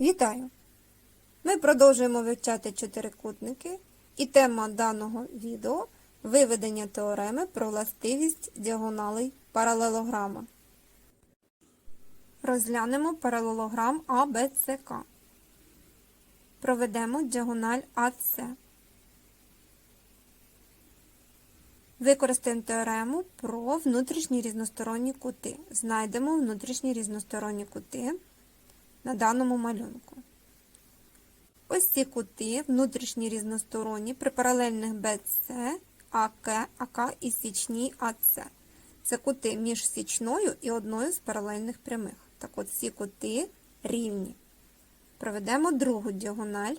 Вітаю! Ми продовжуємо вивчати чотирикутники, і тема даного відео виведення теореми про властивість діагоналей паралелограма. Розглянемо паралелограм АБЦК. Проведемо діагональ АС. Використаємо теорему про внутрішні різносторонні кути. Знайдемо внутрішні різносторонні кути на даному малюнку. Ось ці кути, внутрішні різносторонні, при паралельних BC, АК, АК і січній АЦ. Це кути між січною і одною з паралельних прямих. Так от ці кути рівні. Проведемо другу діагональ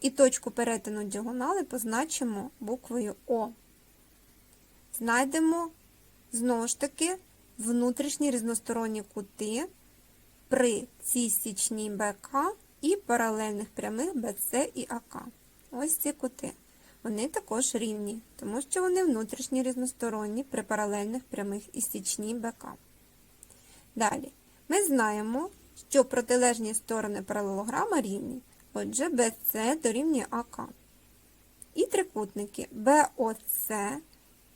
і точку перетину діагонали позначимо буквою О. Знайдемо знову ж таки внутрішні різносторонні кути при цій січній БК і паралельних прямих BC і АК. Ось ці кути. Вони також рівні, тому що вони внутрішні різносторонні при паралельних прямих і січній БК. Далі, ми знаємо, що протилежні сторони паралелограма рівні. Отже, BC дорівнює АК. І трикутники BOC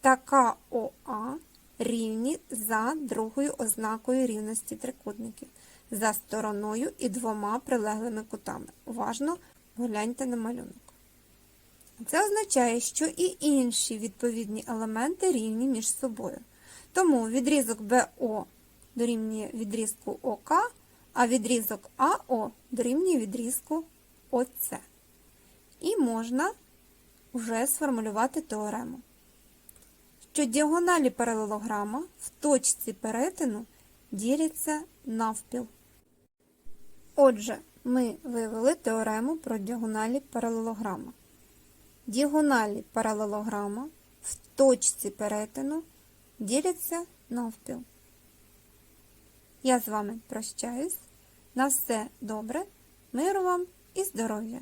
та КОА рівні за другою ознакою рівності трикутників за стороною і двома прилеглими кутами. Уважно погляньте на малюнок. Це означає, що і інші відповідні елементи рівні між собою. Тому відрізок БО дорівнює відрізку ОК, а відрізок АО дорівнює відрізку ОЦ. І можна вже сформулювати теорему, що діагоналі паралелограма в точці перетину діляться навпіл. Отже, ми вивели теорему про діагоналі паралелограма. Діагоналі паралелограма в точці перетину діляться навпіл. Я з вами прощаюсь. На все добре, миру вам і здоров'я!